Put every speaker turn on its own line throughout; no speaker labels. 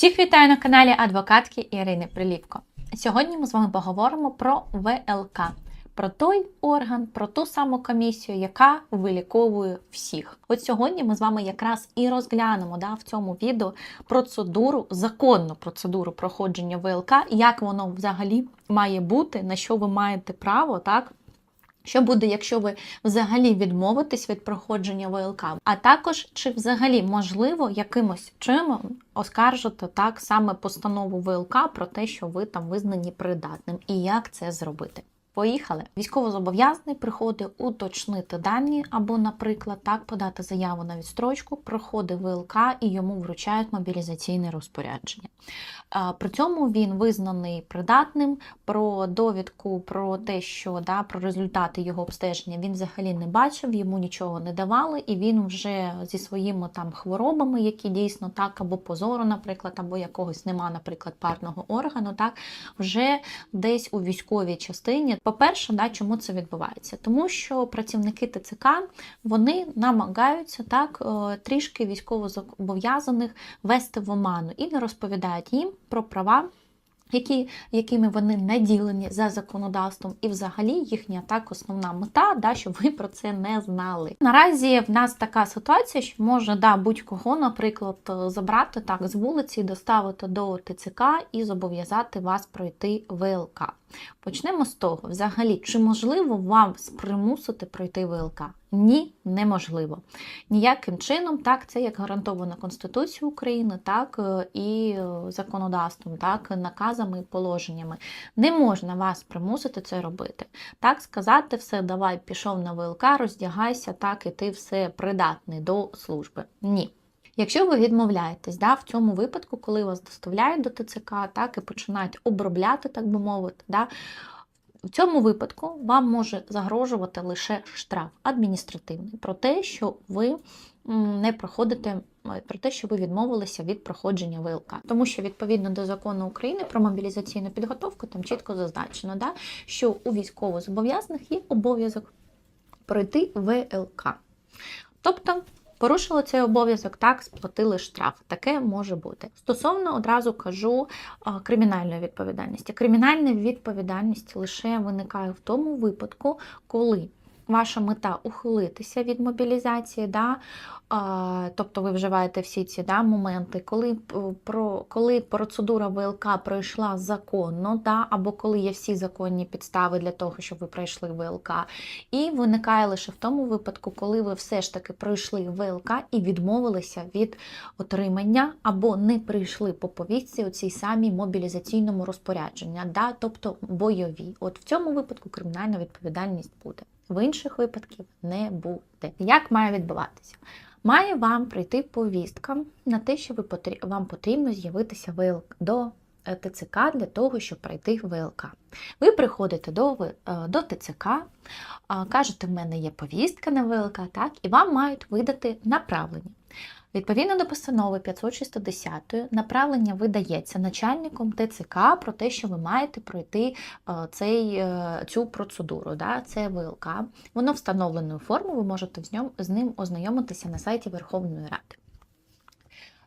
Всіх вітаю на каналі адвокатки Ірини Прилівко. Сьогодні ми з вами поговоримо про ВЛК, про той орган, про ту саму комісію, яка виліковує всіх. От сьогодні ми з вами якраз і розглянемо да, в цьому відео процедуру, законну процедуру проходження ВЛК, як воно взагалі має бути, на що ви маєте право, так? Що буде, якщо ви взагалі відмовитесь від проходження ВЛК? А також чи взагалі можливо якимось чином оскаржити так саме постанову ВЛК про те, що ви там визнані придатним, і як це зробити? Поїхали. Військовозобов'язаний приходить уточнити дані, або, наприклад, так подати заяву на відстрочку, проходить ВЛК і йому вручають мобілізаційне розпорядження. При цьому він визнаний придатним. Про довідку про те, що да, про результати його обстеження він взагалі не бачив, йому нічого не давали, і він вже зі своїми там хворобами, які дійсно так, або позору, наприклад, або якогось нема, наприклад, парного органу, так вже десь у військовій частині. По-перше, да, чому це відбувається? Тому що працівники ТЦК вони намагаються так е, трішки військовозобов'язаних вести в оману і не розповідають їм про права. Які, якими вони наділені за законодавством, і взагалі їхня так основна мета, да, щоб ви про це не знали. Наразі в нас така ситуація, що може да, будь-кого, наприклад, забрати так з вулиці, доставити до ТЦК і зобов'язати вас пройти ВЛК. Почнемо з того, взагалі, чи можливо вам примусити пройти ВЛК? Ні, неможливо. Ніяким чином, так, це як гарантовано Конституцією України, так і законодавством, так, наказами і положеннями. Не можна вас примусити це робити. Так, сказати все, давай, пішов на ВЛК, роздягайся, так, і ти все придатний до служби. Ні. Якщо ви відмовляєтесь, да, в цьому випадку, коли вас доставляють до ТЦК, так і починають обробляти, так би мовити, да, в цьому випадку вам може загрожувати лише штраф адміністративний про те, що ви не проходите, про те, що ви відмовилися від проходження ВЛК. Тому що відповідно до закону України про мобілізаційну підготовку там чітко зазначено, да, що у військовозобов'язаних є обов'язок пройти ВЛК. Тобто Порушили цей обов'язок, так, сплатили штраф. Таке може бути. Стосовно одразу кажу кримінальної відповідальності. Кримінальна відповідальність лише виникає в тому випадку, коли ваша мета ухилитися від мобілізації, да? тобто ви вживаєте всі ці да, моменти, коли про, коли процедура ВЛК пройшла законно, да? або коли є всі законні підстави для того, щоб ви пройшли ВЛК, і виникає лише в тому випадку, коли ви все ж таки пройшли ВЛК і відмовилися від отримання, або не прийшли по повістці у цій самій мобілізаційному розпорядженні, да? тобто бойові. От в цьому випадку кримінальна відповідальність буде в інших випадків не буде. Як має відбуватися? Має вам прийти повістка на те, що ви вам потрібно з'явитися ВЛК до е, ТЦК для того, щоб пройти ВЛК. Ви приходите до е, до ТЦК, кажете, в мене є повістка на ВЛК, так, і вам мають видати направлення. Відповідно до постанови 560 направлення видається начальником ТЦК про те, що ви маєте пройти е, цей, е, цю процедуру. Да? Це ВЛК. Воно встановленою формою, ви можете з ним ознайомитися на сайті Верховної Ради.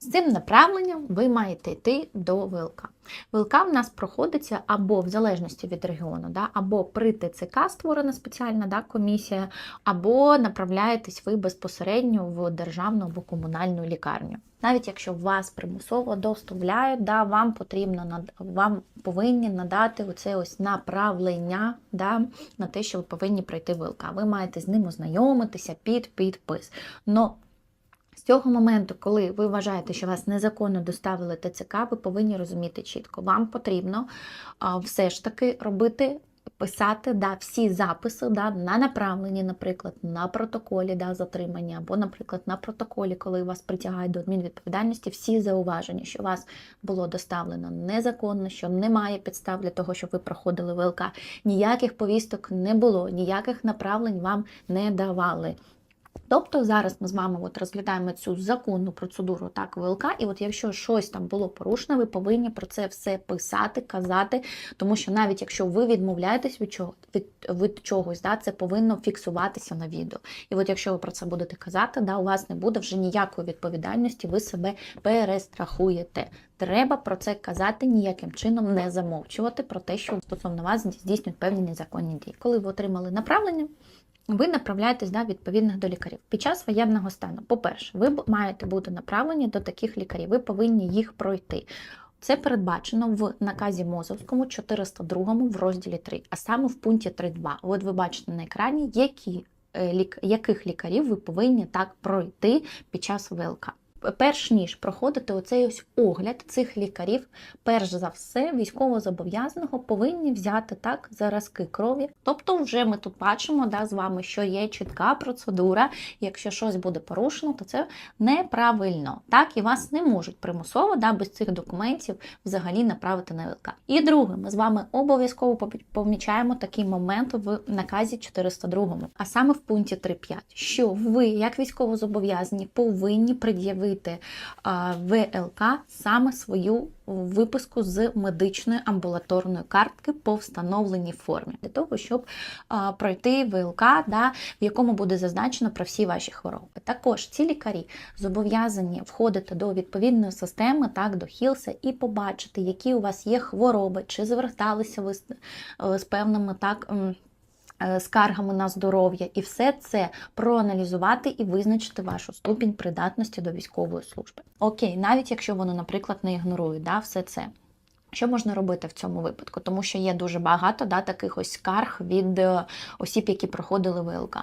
З цим направленням ви маєте йти до ВЛК. ВЛК в нас проходиться або в залежності від регіону, да, або при ТЦК створена спеціальна да, комісія, або направляєтесь ви безпосередньо в державну або комунальну лікарню. Навіть якщо вас примусово доставляють, да, вам потрібно вам повинні надати оце ось направлення да, на те, що ви повинні пройти ВЛК. Ви маєте з ним ознайомитися під підпис. Но цього моменту, коли ви вважаєте, що вас незаконно доставили ТЦК, ви повинні розуміти чітко, вам потрібно все ж таки робити. Писати да, всі записи да, на направленні, наприклад, на протоколі да, затримання, або, наприклад, на протоколі, коли вас притягають до адмінвідповідальності, всі зауваження, що вас було доставлено незаконно, що немає підстав для того, щоб ви проходили ВЛК. Ніяких повісток не було, ніяких направлень вам не давали. Тобто зараз ми з вами от розглядаємо цю законну процедуру так ВЛК, і от якщо щось там було порушено, ви повинні про це все писати, казати, тому що навіть якщо ви відмовляєтесь від чого від, від чогось, да, це повинно фіксуватися на відео. І от якщо ви про це будете казати, да, у вас не буде вже ніякої відповідальності, ви себе перестрахуєте. Треба про це казати ніяким чином не замовчувати про те, що стосовно вас здійснюють певні незаконні дії. Коли ви отримали направлення. Ви направляєтесь да, відповідних до лікарів. Під час воєнного стану, по-перше, ви маєте бути направлені до таких лікарів, ви повинні їх пройти. Це передбачено в наказі Мозовському 402 в розділі 3, а саме в пункті 3.2. От ви бачите на екрані, які, лік, яких лікарів ви повинні так пройти під час ВЛК. Перш ніж проходити оцей ось огляд цих лікарів, перш за все, військовозобов'язаного повинні взяти так заразки крові. Тобто, вже ми тут бачимо да, з вами, що є чітка процедура. Якщо щось буде порушено, то це неправильно. Так, і вас не можуть примусово да, без цих документів взагалі направити на ВЛК. І друге, ми з вами обов'язково помічаємо такий момент в наказі 402, а саме в пункті 3.5, що ви, як військовозобов'язані, повинні пред'явити робити ВЛК саме свою виписку з медичної амбулаторної картки по встановленій формі, для того, щоб пройти ВЛК, да, в якому буде зазначено про всі ваші хвороби. Також ці лікарі зобов'язані входити до відповідної системи, так, до Хілса, і побачити, які у вас є хвороби, чи зверталися ви з, з певними так. Е, скаргами на здоров'я, і все це проаналізувати і визначити вашу ступінь придатності до військової служби. Окей, навіть якщо вони, наприклад, не ігнорують да, все це. Що можна робити в цьому випадку? Тому що є дуже багато да, таких ось скарг від е, осіб, які проходили ВЛК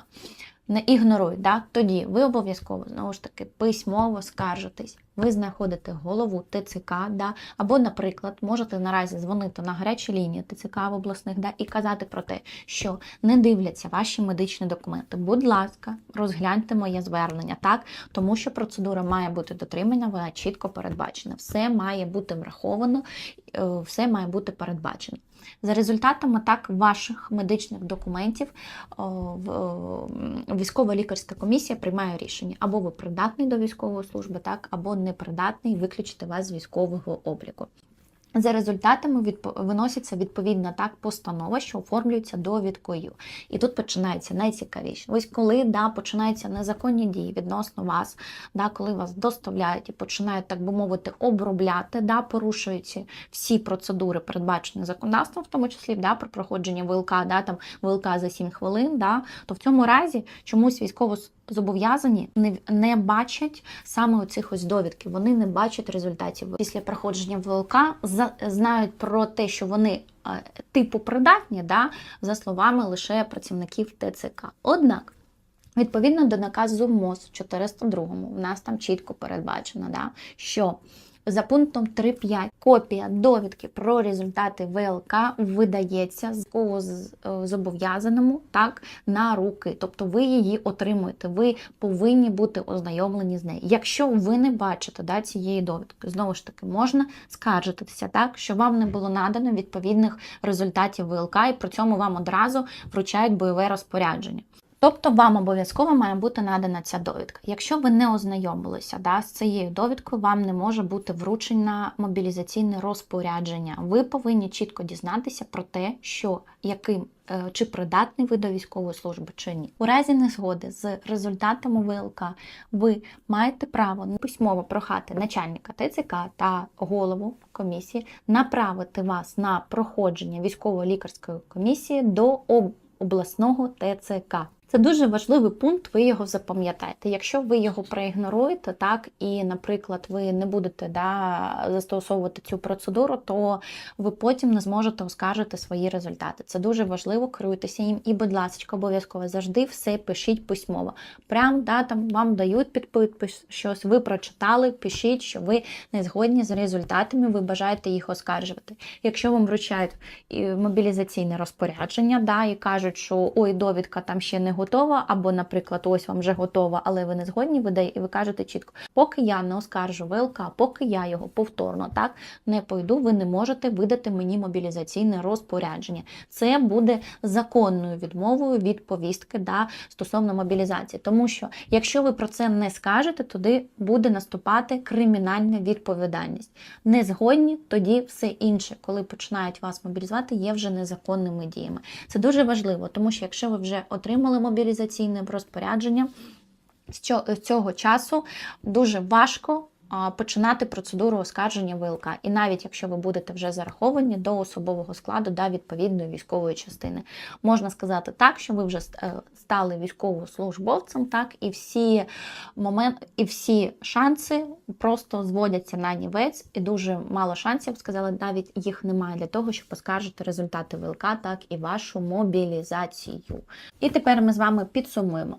не ігнорують, да? тоді ви обов'язково знову ж таки письмово скаржитесь. Ви знаходите голову ТЦК, да? або, наприклад, можете наразі дзвонити на гарячі лінії ТЦК в обласних да? і казати про те, що не дивляться ваші медичні документи. Будь ласка, розгляньте моє звернення, так? тому що процедура має бути дотримана, вона чітко передбачена. Все має бути враховано, е, все має бути передбачено. За результатами так ваших медичних документів військова лікарська комісія приймає рішення або ви придатний до військової служби, так, або непридатний виключити вас з військового обліку. За результатами відп... виноситься відповідна так постанова, що оформлюється довідкою. І тут починається найцікавіше. Ось коли да, починаються незаконні дії відносно вас, да, коли вас доставляють і починають, так би мовити, обробляти, да, порушуючи всі процедури, передбачені законодавством, в тому числі да, про проходження ВЛК, да, там ВЛК за 7 хвилин, да, то в цьому разі чомусь військово зобов'язані не не бачать саме оцих ось довідків. Вони не бачать результатів після проходження ВЛК, знають про те, що вони е, типу придатні, да, за словами лише працівників ТЦК. Однак. Відповідно до наказу МОЗ 402, в нас там чітко передбачено, да, що за пунктом 3.5 копія довідки про результати ВЛК видається з зобов'язаному так на руки. Тобто ви її отримуєте, ви повинні бути ознайомлені з нею. Якщо ви не бачите да, цієї довідки, знову ж таки, можна скаржитися, так, що вам не було надано відповідних результатів ВЛК, і при цьому вам одразу вручають бойове розпорядження. Тобто вам обов'язково має бути надана ця довідка. Якщо ви не ознайомилися да, з цією довідкою, вам не може бути вручено мобілізаційне розпорядження. Ви повинні чітко дізнатися про те, що яким е, чи придатний ви до військової служби чи ні. У разі незгоди з результатами ВЛК ви маєте право письмово прохати начальника ТЦК та голову комісії направити вас на проходження військово-лікарської комісії до обласного ТЦК. Це дуже важливий пункт, ви його запам'ятаєте. Якщо ви його проігноруєте, так, і, наприклад, ви не будете да, застосовувати цю процедуру, то ви потім не зможете оскаржити свої результати. Це дуже важливо, керуйтеся їм. І, будь ласка, обов'язково завжди все пишіть письмово. Прям да, там вам дають підпис, щось ви прочитали, пишіть, що ви не згодні з результатами, ви бажаєте їх оскаржувати. Якщо вам вручають мобілізаційне розпорядження, да, і кажуть, що ой, довідка там ще не готова, або, наприклад, ось вам вже готова, але ви не згодні, ви дає- і ви кажете чітко, поки я не оскаржу ВЛК, поки я його повторно так не пойду, ви не можете видати мені мобілізаційне розпорядження. Це буде законною відмовою від повістки да, стосовно мобілізації. Тому що якщо ви про це не скажете, тоді буде наступати кримінальна відповідальність. Не згодні, тоді все інше, коли починають вас мобілізувати, є вже незаконними діями. Це дуже важливо, тому що якщо ви вже отримали мобілізаційне розпорядження, з цього- часу дуже важко починати процедуру оскарження ВЛК. І навіть якщо ви будете вже зараховані до особового складу да, відповідної військової частини, можна сказати так, що ви вже е, стали військовослужбовцем, так і всі момент, і всі шанси просто зводяться на нівець, і дуже мало шансів, сказали, навіть їх немає для того, щоб оскаржити результати ВЛК, так і вашу мобілізацію. І тепер ми з вами підсумуємо.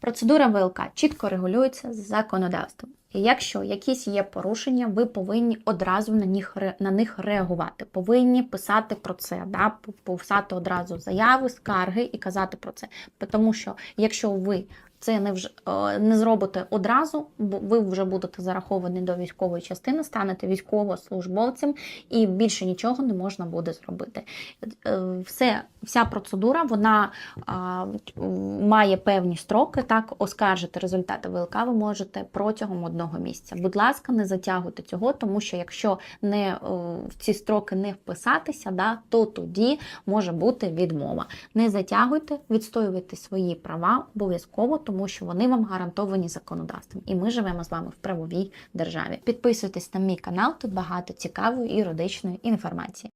Процедура ВЛК чітко регулюється законодавством. Якщо якісь є порушення, ви повинні одразу на них, на них реагувати. Повинні писати про це, да? писати одразу заяви, скарги і казати про це. Тому що якщо ви це не вже не зробите одразу, бо ви вже будете зараховані до військової частини, станете військовослужбовцем, і більше нічого не можна буде зробити. Е, Все, вся процедура вона а, має певні строки. Так, оскаржити результати ВЛК ви можете протягом одного місяця. Будь ласка, не затягуйте цього, тому що якщо не е, в ці строки не вписатися, да, то тоді може бути відмова. Не затягуйте, відстоювайте свої права обов'язково, тому що вони вам гарантовані законодавством. І ми живемо з вами в правовій державі. Підписуйтесь на мій канал, тут багато цікавої юридичної інформації.